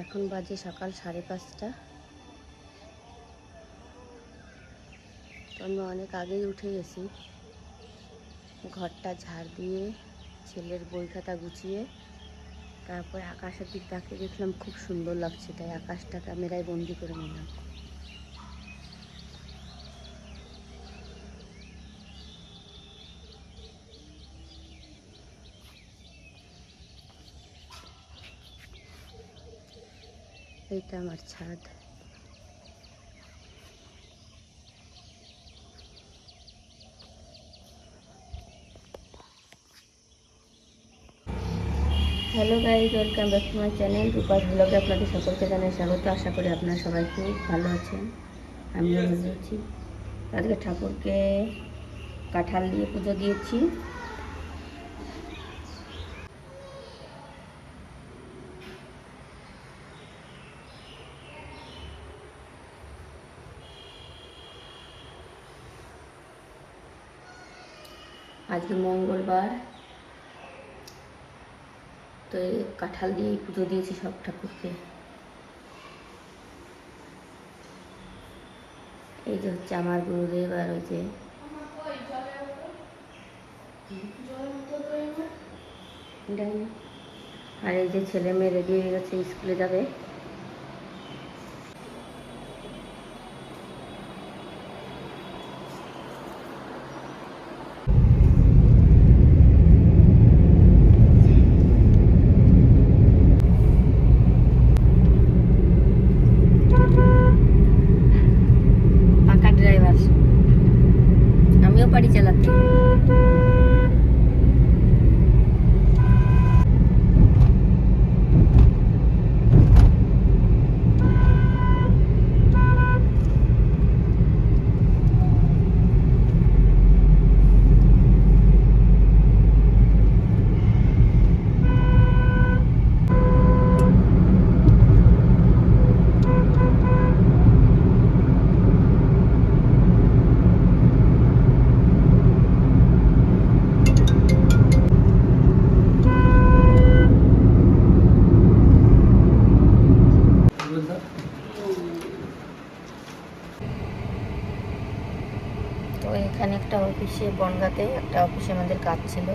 এখন বাজে সকাল সাড়ে পাঁচটা। তো আমি অনেক আগেই উঠে গেছি। ঘরটা ঝাড় দিয়ে ছেলের বই খাতা গুছিয়ে তারপরে আকাশের দিক তাকিয়ে দেখলাম খুব সুন্দর লাগছে, তাই আকাশটা ক্যামেরায় বন্দি করে নিলাম। এইটা আমার ছাদ। Hello guys welcome back to my channel রূপার ব্লগে আপনাদের সকলকে জানাই স্বাগত। আশা করি আপনারা সবাই খুব ভালো আছেন, আমিও ভালো আছি। আজকে ঠাকুরকে কাঁঠাল দিয়ে পুজো দিয়েছি। আজকে মঙ্গলবার। তো কাঁঠাল দিয়েই পুজো দিয়েছি সব ঠাকুরকে। এই যে হচ্ছে আমার গুরুদেব আর ওই যে। আর এই যে ছেলে মেয়ে রেডি হয়ে গেছে, স্কুলে যাবে পাকা ড্রাইভার আমিও পারি চালাতে তো এখানে একটা অফিসে বনগাতে একটা অফিসে আমাদের কাজ ছিল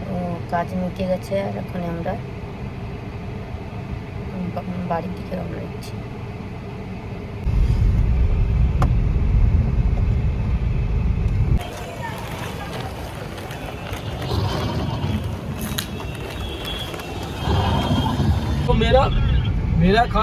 তো কাজ মিটে গেছে আর এখন আমরা বা- বাড়ির দিকে রওনা দিচ্ছি तो मेरा मेरा खा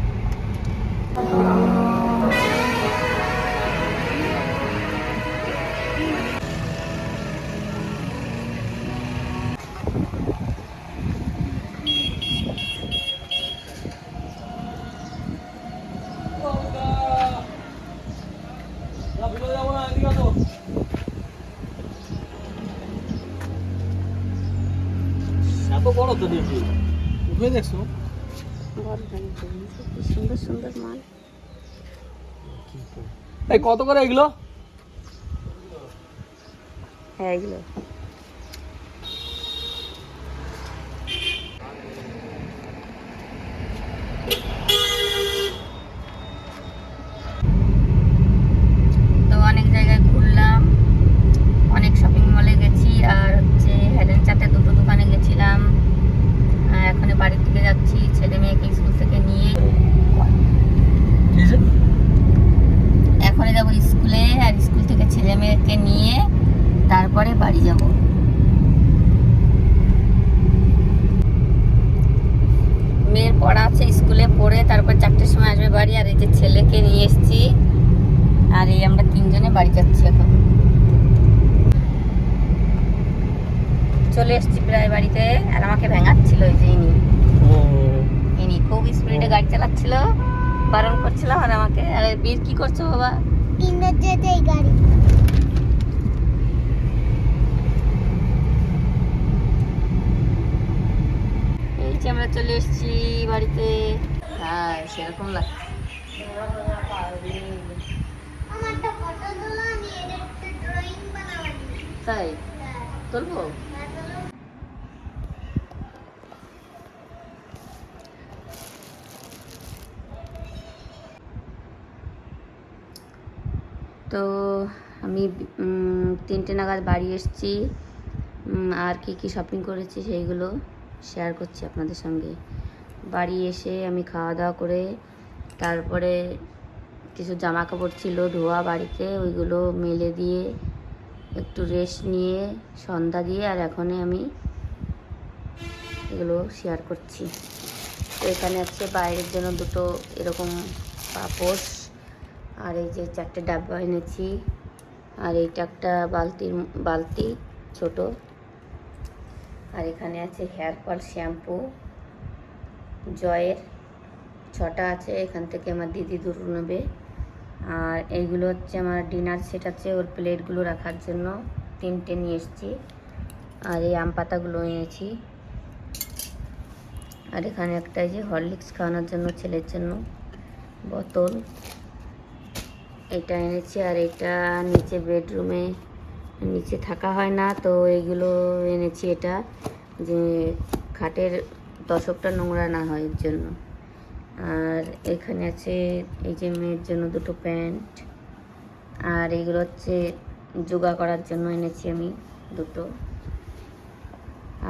বড় তো দেখি। উঠে দেখছ? সুন্দর সুন্দর মাল এই কত করে এগুলো? হ্যাঁ এগুলো তো অনেক জায়গায় ঘুরলাম অনেক শপিং মলে গেছি আর হচ্ছে হেডেন চাতে দুটো দোকানে গেছিলাম আহ, এখন বাড়ির দিকে যাচ্ছি ছেলে মেয়েকে স্কুল থেকে নিয়ে কি যে? এখন যাব স্কুলে আর স্কুল থেকে ছেলে মেয়েকে নিয়ে তারপরে বাড়ি যাব মেয়ের পড়া আছে স্কুলে পড়ে তারপর চারটের সময় আসবে বাড়ি আর এই যে ছেলেকে নিয়ে এসেছি। আর এই আমরা তিনজনে বাড়ি যাচ্ছি এখন। চলে এসছি প্রায় বাড়িতে আর আমাকে ভেঙাচ্ছিল ওই যে ইনি। ও। ইনি খুব স্পিডে গাড়ি চালাচ্ছিল বারণ করছিলাম আর আমাকে আর বীর কি করছ বাবা? তিনটার এই গাড়ি চলে এসেছি বাড়িতে। হ্যাঁ সেরকম লাগছে তাই? তুলবো? তো আমি তিনটে নাগাদ বাড়ি এসেছি। আর কি কি শপিং করেছি সেইগুলো। শেয়ার করছি আপনাদের সঙ্গে। বাড়ি এসে আমি খাওয়া দাওয়া করে, তারপরে কিছু জামা কাপড় ছিল ধোয়া বাড়িতে, ওইগুলো মেলে দিয়ে একটু রেস্ট নিয়ে সন্ধ্যা দিয়ে আর এখনই আমি এগুলো শেয়ার করছি। তো এখানে আছে বাইরের জন্য দুটো এরকম পাপোশ, আর এই যে চারটে ডাব্বা এনেছি, আর এইটা একটা বালতির, বালতি ছোট। আর এখানে আছে হেয়ার ফল, শ্যাম্পু, জয়ের ছটা আছে, এখান থেকে আমার দিদি দুটো নেবে। আর এইগুলো হচ্ছে আমার ডিনার সেট আছে, ওর প্লেটগুলো রাখার জন্য তিনটে নিয়ে এসেছি। আর এই আম পাতাগুলো এনেছি। আর এখানে একটা যে হরলিক্স খাওয়ানোর জন্য ছেলের জন্য বোতল। এটা এনেছি আর এটা নিচে বেডরুমে নিচে থাকা হয় না। তো এইগুলো এনেছি এটা, যে খাটের দশকটা নোংরা না হয় এর জন্য। আর এখানে আছে এই যে মেয়ের জন্য দুটো প্যান্ট, আর এগুলো হচ্ছে যোগা করার জন্য এনেছি আমি দুটো।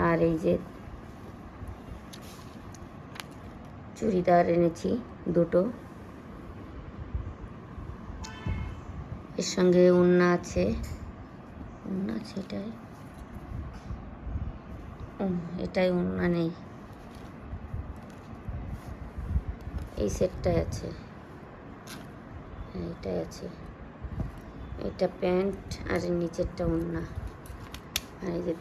আর এই যে চুড়িদার এনেছি দুটো। এর সঙ্গে উন্না আছে। আছে এটাই উম, এটাই উন্না নেই এই সেটটাই আছে। হ্যাঁ এটাই আছে। এটা প্যান্ট আর নিচেরটা উন্না আর এই যে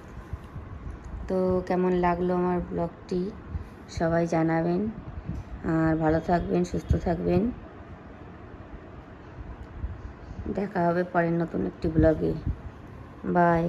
তো কেমন লাগল আমার ব্লগটি? সবাই জানাবেন। আর ভালো থাকবেন সুস্থ থাকবেন। দেখা হবে পরের নতুন একটি ব্লগে। বাই